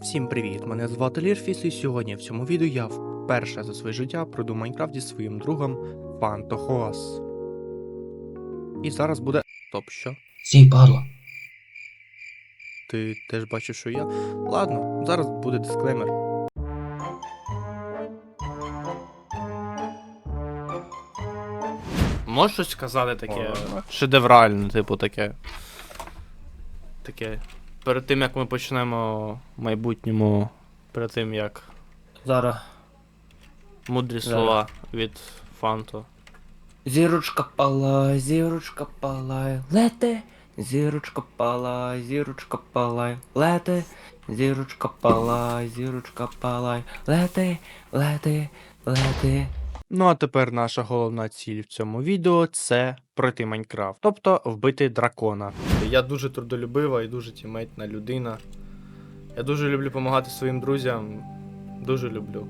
Всім привіт! Мене звати Лірфіс, і сьогодні в цьому відео я вперше за своє життя пройду Майнкрафт зі своїм другом Фантохоас. І зараз буде. Стоп, що? Сій, падла. Ти теж бачиш, що я? Ладно, зараз буде дисклеймер. Можеш щось сказати таке шедевральне, типу таке. Таке. Перед тим як ми почнемо в майбутньому, перед тим як Зараз. мудрі Да. слова від Фанто. Зірочка палай, зірочка палай, лете. Зірочка палай, зірочка палай, лете. Зірочка палай, зірочка палай, лети, лети, лети. Ну а тепер наша головна ціль в цьому відео це пройти Майнкрафт, тобто вбити дракона. Я дуже трудолюбива і дуже тімейтна людина. Я дуже люблю допомагати своїм друзям. Дуже люблю.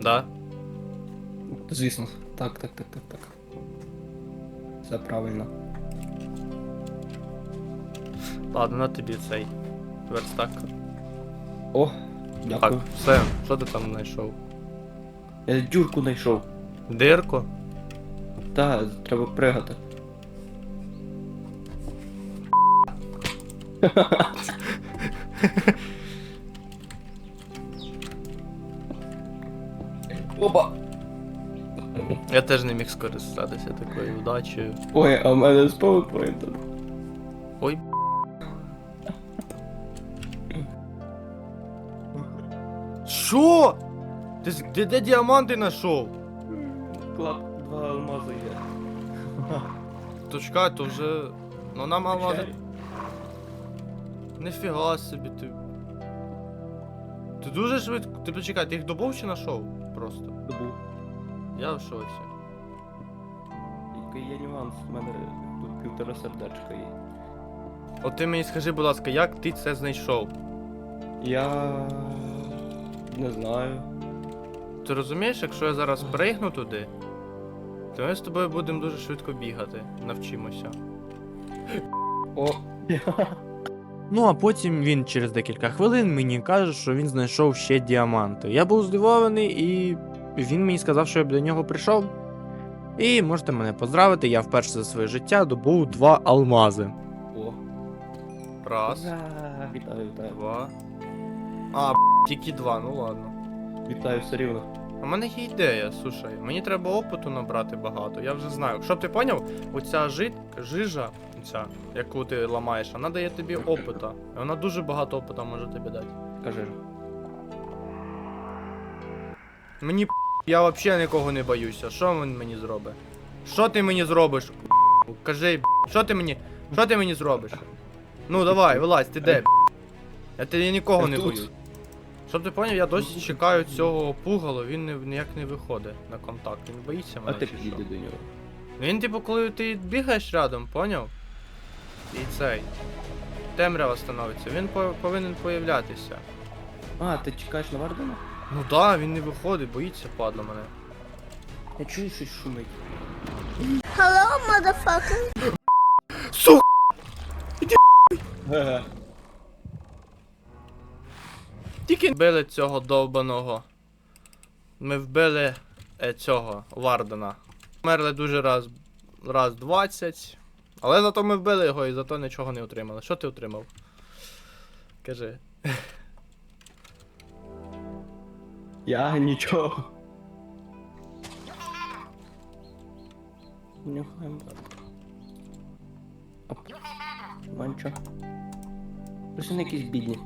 Да? Звісно. Так, так, так, так, так. Все правильно. Ладно, на тобі цей верстак. О, Так, все, що ти там знайшов? Я дюрку знайшов. Дирку? Та, треба пригати. Опа! Я теж не міг скористатися такою вдачею. Ой, а в мене з PowerPoint. Ой. Що? Ти з- де, де діаманти знайшов? Клап, два алмази є. То чекай, то вже. Ну нам алмази. Нифіга собі ти. Ти дуже швидко. Ти почекай, ти їх добув чи знайшов? Просто. Добув. Я в шоці. Тільки є нюанс, в мене тут півтора сердечка є. От ти мені скажи, будь ласка, як ти це знайшов? Я не знаю. Ти розумієш, якщо я зараз пригну туди, то ми з тобою будемо дуже швидко бігати. Навчимося. О, Ну а потім він через декілька хвилин мені каже, що він знайшов ще діаманти. Я був здивований, і він мені сказав, що я б до нього прийшов. І можете мене поздравити, я вперше за своє життя добув два алмази. О. Раз, Вітаю, вітаю. два. А, тільки два, ну ладно. Вітаю все рівно. У мене є ідея, слушай, мені треба опиту набрати багато, я вже знаю. Щоб ти поняв, оця жит, жижа, ця, яку ти ламаєш, вона дає тобі опита. І вона дуже багато опита може тобі дати. Кажи. Мені я взагалі нікого не боюся. Що він мені зробить? Що ти мені зробиш? Кажи, що ти мені. Що ти мені зробиш? Ну давай, вилазь, ти де? Я тебе нікого Я не тут. боюсь. Щоб ти поняв, я досі чекаю цього пугало, він не, ніяк не виходить на контакт. Він боїться мене. А ти чи що? підійди до нього. Він, типу, коли ти бігаєш рядом, поняв? І цей. Темрява становиться, він по- повинен появлятися. А, ти чекаєш на Вардена? Ну да, він не виходить, боїться падла мене. Я чую щось шумить. Hello, motherfucker. Сука! Ге-ге. Тільки вбили цього довбаного. Ми вбили е, цього Вардена. Мерли дуже раз. раз 20. Але зато ми вбили його і зато нічого не отримали. Що ти отримав? Кажи. Я нічого. Нюхаємо. Оп. Манчо. Просто вони якісь бідні.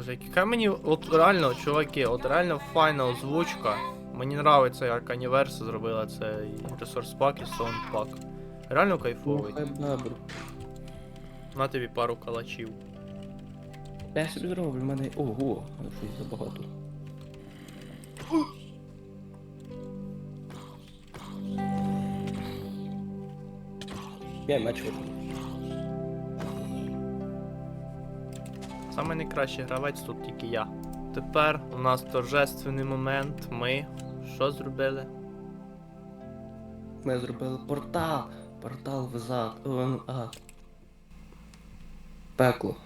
Боже, яка мені от реально, чуваки, от реально файна озвучка. Мені нравиться, як Аніверса зробила цей ресурс пак і пак. Реально кайфовий. На тобі пару калачів. Я собі зроблю, в мене. Ого, щось забагато. Я меч Саме найкращий гравець тут тільки я. Тепер у нас торжественний момент. Ми що зробили? Ми зробили портал. Портал в зад. О, ну. Пекло.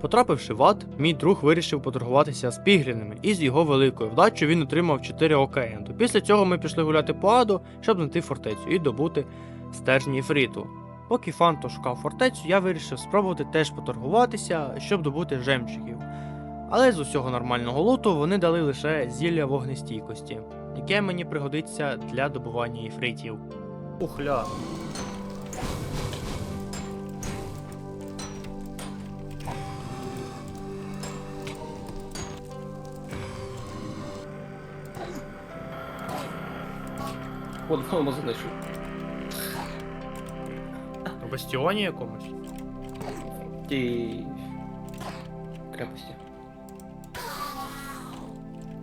Потрапивши в ад, мій друг вирішив поторгуватися з піглінами, і з його великою вдачею він отримав 4 океєнту. Після цього ми пішли гуляти по аду, щоб знайти фортецю і добути стержні ефриту. Поки Фанто шукав фортецю, я вирішив спробувати теж поторгуватися, щоб добути жемчугів. Але з усього нормального луту вони дали лише зілля вогнестійкості, яке мені пригодиться для добування ефритів. Ухля. В одному знайшов. Бастіоні якомусь. Ті... Крепості.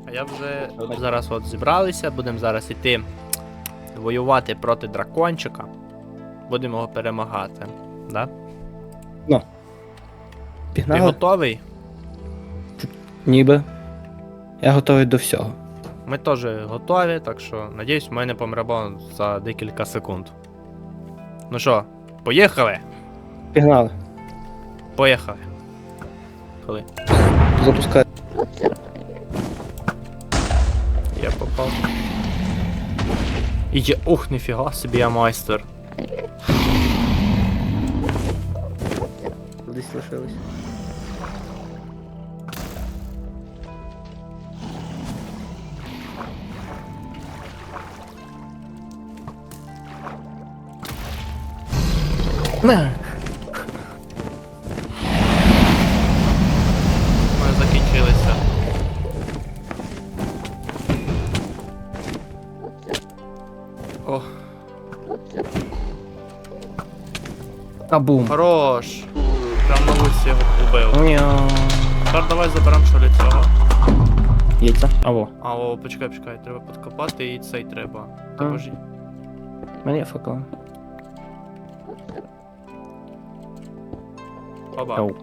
А я вже зараз от зібралися, будемо зараз іти воювати проти дракончика. Будемо його перемагати. Да? Ти Пігнали? готовий? Ніби. Я готовий до всього. Ми теж готові, так що надіюсь, ми не помремо за декілька секунд. Ну що, поїхали? Пігнали. Поїхали. Коли? Запускай. Я попав. І я... Ух, ніфіга собі я майстер. Десь лишились. Ми закінчилися. О, Кабум. хорош. Прям на вулиці його убив. Ня. Тепер давай заберемо що ли цього. Яйця. Аво. А, о, почекай, почекай, треба підкопати і цей треба. А. Поможи. Мені факел. Оу.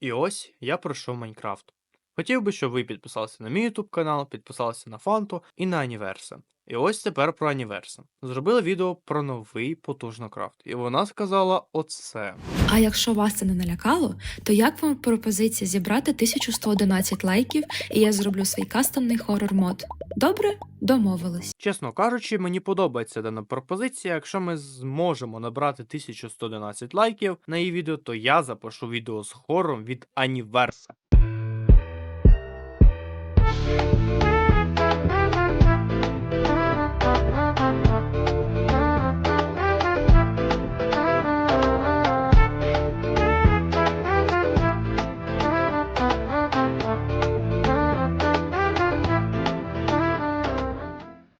І ось я пройшов Майнкрафт. Хотів би, щоб ви підписалися на мій YouTube канал, підписалися на Фанту і на Аніверса. І ось тепер про Аніверса. Зробили відео про новий потужнокрафт, і вона сказала оце. А якщо вас це не налякало, то як вам пропозиція зібрати 1111 лайків, і я зроблю свій кастомний хорор мод? Добре, домовились. Чесно кажучи, мені подобається дана пропозиція. Якщо ми зможемо набрати 1111 лайків на її відео, то я запишу відео з хором від Аніверса. Bye.